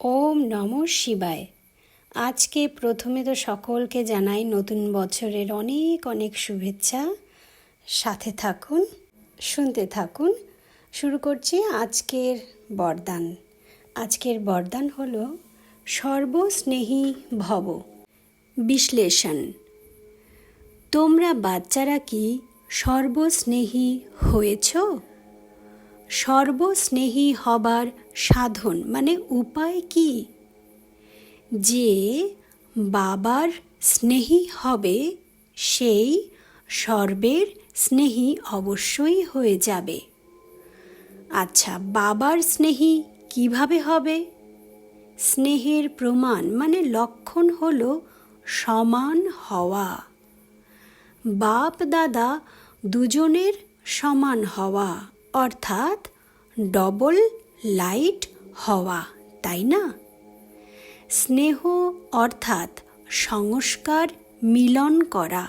ওম নম শিবায়। আজকে প্রথমে তো সকলকে জানাই নতুন বছরের অনেক অনেক শুভেচ্ছা। সাথে থাকুন, শুনতে থাকুন। শুরু করছি আজকের বরদান। আজকের বরদান হল সর্বস্নেহী ভব। বিশ্লেষণ। তোমরা বাচ্চারা কি সর্বস্নেহী হয়েছ? সর্বস্নেহী হবার সাধন মানে উপায় কি? যে বাবার স্নেহী হবে, সেই সর্বের স্নেহী অবশ্যই হয়ে যাবে। আচ্ছা বাবার স্নেহী কীভাবে হবে? স্নেহের প্রমাণ মানে লক্ষণ হল সমান হওয়া। বাপ দাদা দুজনের সমান হওয়া। অর্থাৎ ডবল লাইট হওয়া, তাই না? স্নেহ অর্থাৎ সংস্কার মিলন করা।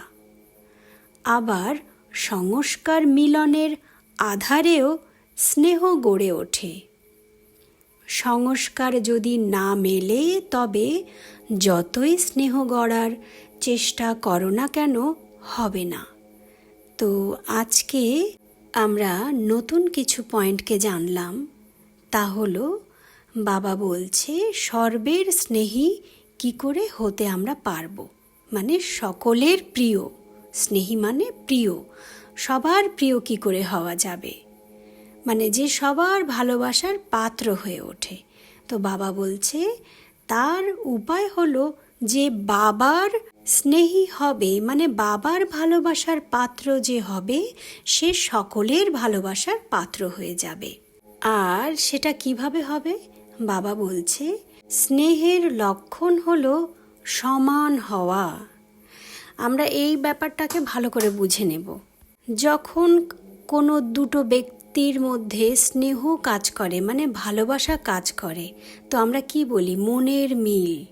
আবার সংস্কার মিলনের আধারেও স্নেহ গড়ে ওঠে। সংস্কার যদি না মেলে, তবে যতই স্নেহ গড়ার চেষ্টা করো না কেন, হবে না। তো আজকে আমরা নতুন কিছু পয়েন্টকে জানলাম, তা হলো, বাবা বলছে, সর্বের স্নেহী কি করে হতে আমরা পারব? মানে সকলের প্রিয়। স্নেহী মানে প্রিয়। সবার প্রিয় কি করে হওয়া যাবে? মানে যে সবার ভালোবাসার পাত্র হয়ে ওঠে। তো বাবা বলছে, তার উপায় হলো যে বাবার স্নেহী হবে মানে বাবার ভালোবাসার পাত্র যে হবে, সে সকলের ভালোবাসার পাত্র হয়ে যাবে। আর সেটা কীভাবে হবে? বাবা বলছে, স্নেহের লক্ষণ হলো সমান হওয়া। আমরা এই ব্যাপারটাকে ভালো করে বুঝে নেব। যখন কোনো দুটো ব্যক্তির মধ্যে স্নেহ কাজ করে মানে ভালোবাসা কাজ করে, তো আমরা কি বলি? মনের মিল।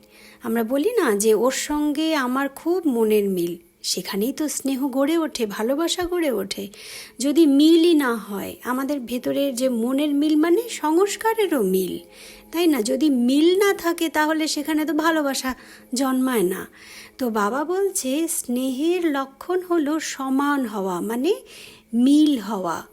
আমরা বলি না যে ওর সঙ্গে আমার খুব মনের মিল। সেখানেই তো স্নেহ গড়ে ওঠে, ভালোবাসা গড়ে ওঠে। যদি মিলই না হয়, আমাদের ভেতরের যে মনের মিল মানে সংস্কারেরও মিল। তাই না? যদি মিল না থাকে, তাহলে সেখানে তো ভালোবাসা জন্মায় না। তো বাবা বলছে, স্নেহের লক্ষণ হলো সমান হওয়া মানে মিল হওয়া।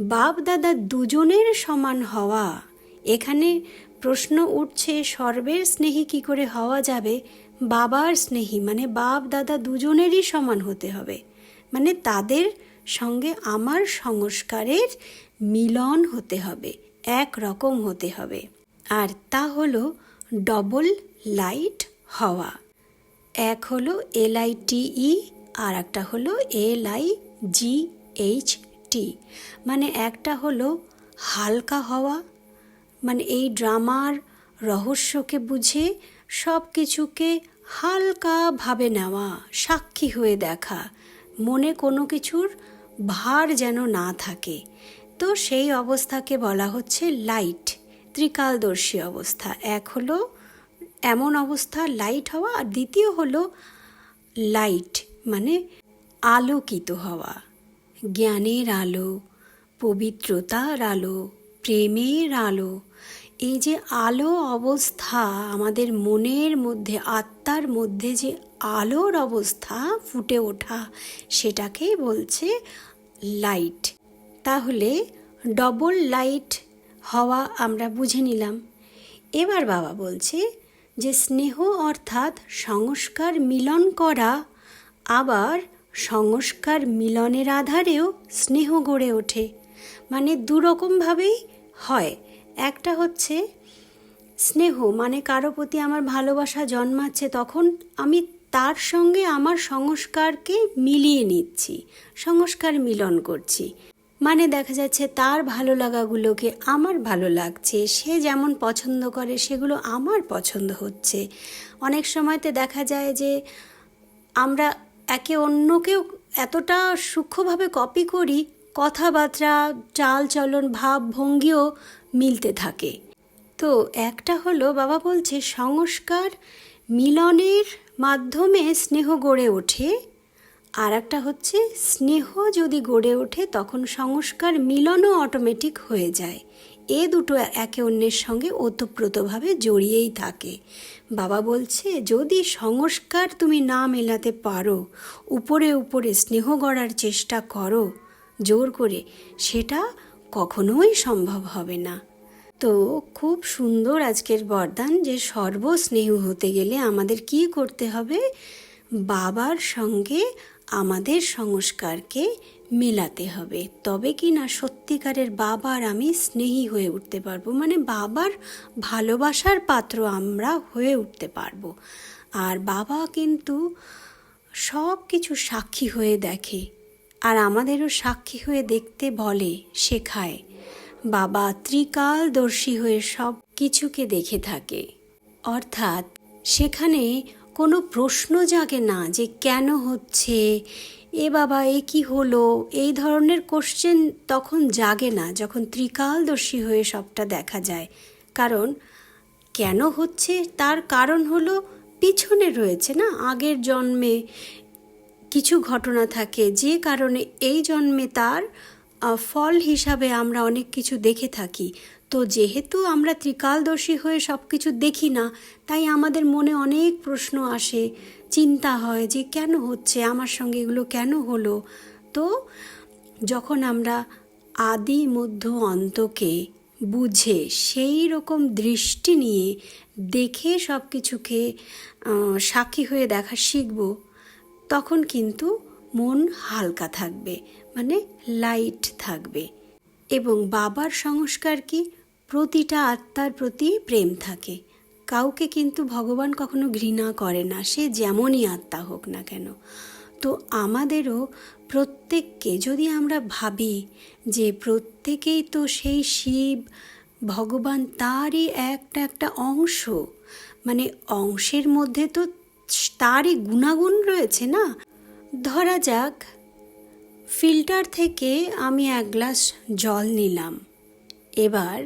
বাপ দাদা দুজনের সমান হওয়া। এখানে প্রশ্ন উঠছে, সর্বের স্নেহী কি করে হওয়া যাবে? বাবার স্নেহী মানে বাপ, দাদা দুজনেরই সমান হতে হবে। মানে তাদের সঙ্গে আমার সংস্কারের মিলন হতে হবে, এক রকম হতে হবে। আর তা হলো ডবল লাইট হওয়া। এক হলো এল আই টিই আর একটা হলো L I G H T মানে একটা হলো হালকা হওয়া মানে এই ড্রামার রহস্যকে বুঝে সব কিছুকে হালকাভাবে নেওয়া, সাক্ষী হয়ে দেখা, মনে কোনো কিছুর ভার যেন না থাকে। তো সেই অবস্থাকে বলা হচ্ছে লাইট, ত্রিকালদর্শী অবস্থা। এক হলো এমন অবস্থা, লাইট হওয়া, আর দ্বিতীয় হলো লাইট মানে আলোকিত হওয়া। জ্ঞানের আলো, পবিত্রতার আলো, প্রেমের আলো এই যে আলো অবস্থা, আমাদের মনের মধ্যে, আত্মার মধ্যে যে আলোর অবস্থা ফুটে ওঠা সেটাকেই বলছে লাইট তাহলে ডবল লাইট হওয়া আমরা বুঝে নিলাম। এবার বাবা বলছে যে স্নেহ অর্থাৎ সংস্কার মিলন করা, আবার সংস্কার মিলনের আধারেও স্নেহ গড়ে ওঠে। মানে দুরকমভাবেই হয়। একটা হচ্ছে, স্নেহ মানে কারও প্রতি আমার ভালোবাসা জন্মাচ্ছে তখন আমি তার সঙ্গে আমার সংস্কারকে মিলিয়ে নিচ্ছি, সংস্কার মিলন করছি। মানে দেখা যাচ্ছে তার ভালো লাগাগুলোকে আমার ভালো লাগছে, সে যেমন পছন্দ করে সেগুলো আমার পছন্দ হচ্ছে। অনেক সময়তে দেখা যায় যে আমরা একে অন্যকেও এতটা সূক্ষ্মভাবে কপি করি কথাবার্তা চাল চলন ভাব ভঙ্গিও মিলতে থাকে। তো একটা হলো, বাবা বলছে, সংস্কার মিলনের মাধ্যমে স্নেহ গড়ে ওঠে। আর একটা হচ্ছে, স্নেহ যদি গড়ে ওঠে, তখন সংস্কার মিলনও অটোমেটিক হয়ে যায়। এ দুটো একে অন্যের সঙ্গে ওতপ্রোতভাবে জড়িয়েই থাকে। বাবা বলছে, যদি সংস্কার তুমি না মেলাতে পারো, উপরে উপরে স্নেহ গড়ার চেষ্টা করো জোর করে, সেটা কখনোই সম্ভব হবে না। তো খুব সুন্দর আজকের বরদান, যে সর্বস্নেহ হতে গেলে আমাদের কি করতে হবে? বাবার সঙ্গে আমাদের সংস্কারকে মেলাতে হবে। তবে কি না সত্যিকারের বাবার আমি স্নেহী হয়ে উঠতে পারব? মানে বাবার ভালোবাসার পাত্র আমরা হয়ে উঠতে পারব। আর বাবা কিন্তু সব কিছু সাক্ষী হয়ে দেখে আর আমাদেরও সাক্ষী হয়ে দেখতে বলে, শেখায়। বাবা ত্রিকালদর্শী হয়ে সব কিছুকে দেখে থাকে। অর্থাৎ সেখানে কোনো প্রশ্ন জাগে না যে কেন হচ্ছে, এ বাবা, এ কি হলো, এই ধরনের কোশ্চেন তখন জাগে না যখন ত্রিকালদর্শী হয়ে সবটা দেখা যায়। কারণ কেন হচ্ছে, তার কারণ হলো পিছনে রয়েছে না আগের জন্মে কিছু ঘটনা থাকে যে কারণে এই জন্মে তার ফল হিসাবে আমরা অনেক কিছু দেখে থাকি। তো যেহেতু আমরা ত্রিকালদর্শী হয়ে সব কিছু দেখি না, তাই আমাদের মনে অনেক প্রশ্ন আসে, চিন্তা হয় যে কেন হচ্ছে, আমার সঙ্গে এগুলো কেন হলো? তো যখন আমরা আদি মধ্য অন্তকে বুঝে সেই রকম দৃষ্টি নিয়ে দেখে সব কিছুকে সাক্ষী হয়ে দেখা শিখব তখন কিন্তু মন হালকা থাকবে মানে লাইট থাকবে। এবং বাবার সংস্কার কি? প্রতিটা আত্মার প্রতি প্রেম থাকে। কাউকে কিন্তু ভগবান কখনো ঘৃণা করে না, সে যেমনই আত্মা হোক না কেন। তো আমাদেরও প্রত্যেককে যদি আমরা ভাবি যে প্রত্যেকেই তো সেই শিব, ভগবান তারই একটা একটা অংশ মানে অংশের মধ্যে তো তারই গুণাগুণ রয়েছে না? ধরা যাক, ফিল্টার থেকে আমি এক গ্লাস জল নিলাম। এবার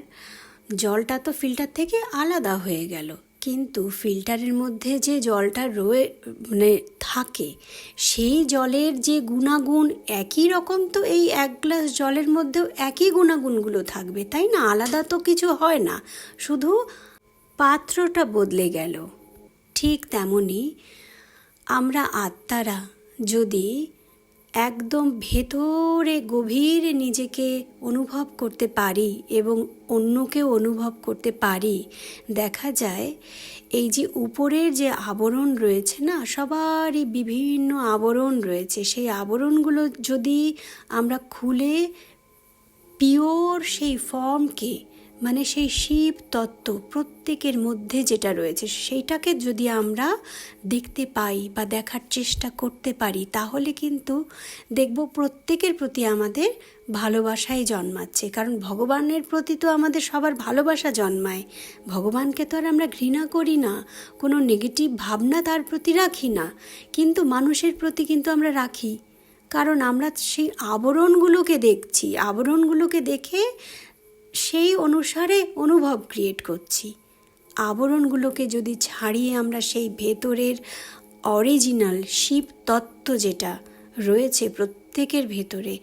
জলটা তো ফিল্টার থেকে আলাদা হয়ে গেল। কিন্তু ফিল্টারের মধ্যে যে জলটা রয়ে মানে থাকে, সেই জলের যে গুণাগুণ একই রকম তো এই এক গ্লাস জলের মধ্যেও একই গুণাগুণগুলো থাকবে, তাই না? আলাদা তো কিছু হয় না। শুধু পাত্রটা বদলে গেল। ঠিক তেমনি আমরা আত্মারা যদি একদম ভেতরে গভীরে নিজেকে অনুভব করতে পারি এবং অন্যকেও অনুভব করতে পারি, দেখা যায় এই যে উপরের যে আবরণ রয়েছে না, সবারই বিভিন্ন আবরণ রয়েছে। সেই আবরণগুলো যদি আমরা খুলে পিওর সেই ফর্মকে মানে সেই শিব তত্ত্ব প্রত্যেকের মধ্যে যেটা রয়েছে, সেইটাকে যদি আমরা দেখতে পাই বা দেখার চেষ্টা করতে পারি, তাহলে কিন্তু দেখব প্রত্যেকের প্রতি আমাদের ভালোবাসাই জন্মাচ্ছে। কারণ ভগবানের প্রতি তো আমাদের সবার ভালোবাসা জন্মায়। ভগবানকে তো আর আমরা ঘৃণা করি না, কোনো নেগেটিভ ভাবনা তার প্রতি রাখি না। কিন্তু মানুষের প্রতি কিন্তু আমরা রাখি। কারণ আমরা সেই আবরণগুলোকে দেখছি। আবরণগুলোকে দেখে সেই অনুসারে অনুভব ক্রিয়েট করছি। আবরণগুলোকে যদি ছাড়িয়ে আমরা সেই ভেতরের অরিজিনাল শিব তত্ত্ব যেটা রয়েছে প্রত্যেকের ভেতরে,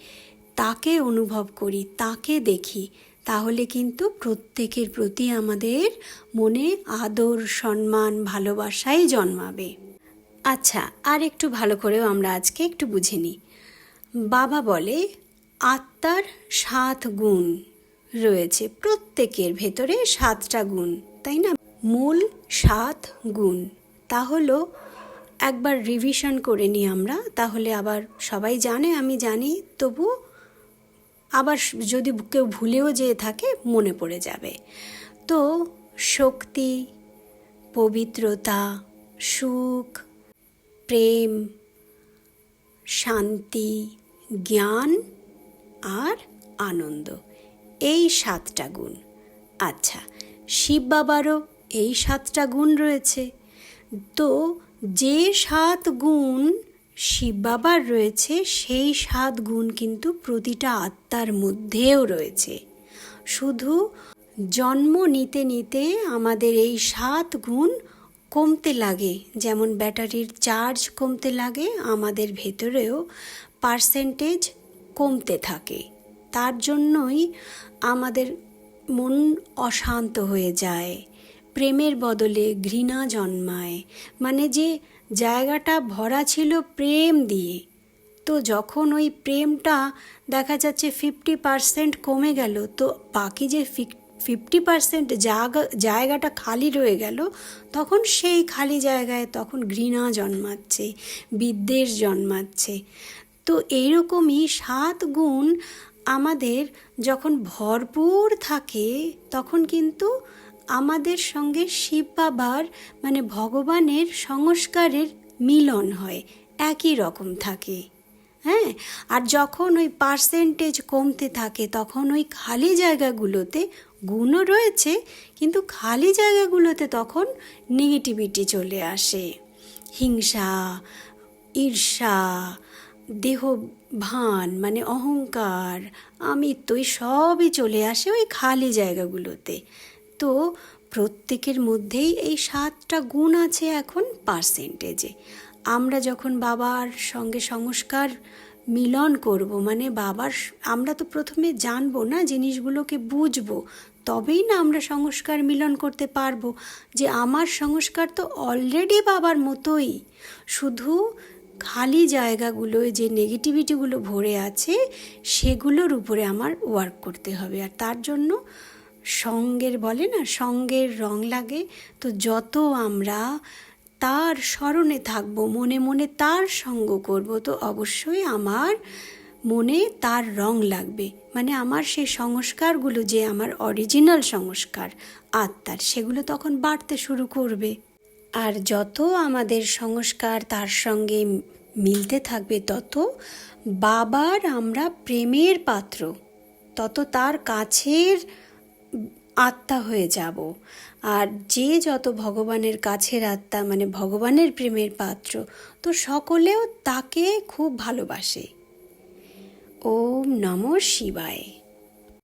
তাকে অনুভব করি, তাকে দেখি, তাহলে কিন্তু প্রত্যেকের প্রতি আমাদের মনে আদর, সম্মান, ভালোবাসাই জন্মাবে। আচ্ছা আর একটু ভালো করেও আমরা আজকে একটু বুঝে নিই। বাবা বলে, আত্মার সাত গুণ। রয়েছে। প্রত্যেকের ভেতরে সাতটা গুণ, তাই না? মূল সাত গুণ। তা হলো, একবার রিভিশন করে নিই আমরা, তাহলে আবার সবাই জানে, আমি জানি, তবু আবার যদি কেউ ভুলেও যেয়ে থাকে, মনে পড়ে যাবে। তো, শক্তি, পবিত্রতা, সুখ, প্রেম, শান্তি, জ্ঞান আর আনন্দ। এই সাতটা গুণ। আচ্ছা শিব বাবারও এই সাতটা গুণ রয়েছে। তো যে সাত গুণ শিব বাবার রয়েছে, সেই সাত গুণ কিন্তু প্রতিটা আত্মার মধ্যেও রয়েছে। শুধু জন্ম নিতে নিতে আমাদের এই সাত গুণ কমতে লাগে, যেমন ব্যাটারির চার্জ কমতে লাগে, আমাদের ভেতরেও পার্সেন্টেজ কমতে থাকে। তার জন্যই আমাদের মন অশান্ত হয়ে যায়। প্রেমের বদলে ঘৃণা জন্মায়। মানে যে জায়গাটা ভরা ছিল প্রেম দিয়ে, তো যখন ওই প্রেমটা দেখা যাচ্ছে ফিফটি পারসেন্ট কমে গেল, তো বাকি যে ফিফটি পারসেন্ট জায়গা জায়গাটা খালি রয়ে গেল, তখন সেই খালি জায়গায় তখন ঘৃণা জন্মাচ্ছে, বিদ্বেষ জন্মাচ্ছে। তো এইরকমই সাত গুণ আমাদের যখন ভরপুর থাকে, তখন কিন্তু আমাদের সঙ্গে শিব বাবার মানে ভগবানের সংস্কারের মিলন হয়। একই রকম থাকে। হ্যাঁ? আর যখন ওই পার্সেন্টেজ কমতে থাকে, তখন ওই খালি জায়গাগুলোতে গুণও রয়েছে, কিন্তু খালি জায়গাগুলোতে তখন নেগেটিভিটি চলে আসে। হিংসা, ঈর্ষা, দেহ ভান মানে অহংকার আমিত্বই সবই চলে আসে ওই খালি জায়গাগুলোতে। তো প্রত্যেকের মধ্যেই এই সাতটা গুণ আছে এখন পার্সেন্টেজে আমরা যখন বাবার সঙ্গে সংস্কার মিলন করব মানে বাবার আমরা তো প্রথমে জানব না জিনিসগুলোকে বুঝব, তবেই না আমরা সংস্কার মিলন করতে পারব। যে আমার সংস্কার তো অলরেডি বাবার মতোই। শুধু খালি জায়গাগুলোয় যে নেগেটিভিটিগুলো ভরে আছে, সেগুলোর উপরে আমার ওয়ার্ক করতে হবে। আর তার জন্য সঙ্গের বলে না, সঙ্গের রং লাগে। তো যত আমরা তার স্মরণে থাকব, মনে মনে তার সঙ্গ করব, তো অবশ্যই আমার মনে তার রং লাগবে। মানে আমার সেই সংস্কারগুলো যে আমার অরিজিনাল সংস্কার, আত্মার, সেগুলো তখন বাড়তে শুরু করবে। আর যত আমাদের সংস্কার তার সঙ্গে মিলতে থাকবে, তত বাবার আমরা প্রেমের পাত্র, তত তার কাছের আত্মা হয়ে যাব। আর যে যত ভগবানের কাছের আত্মা মানে ভগবানের প্রেমের পাত্র, তো সকলেও তাকে খুব ভালোবাসে। ওম নম শিবায়।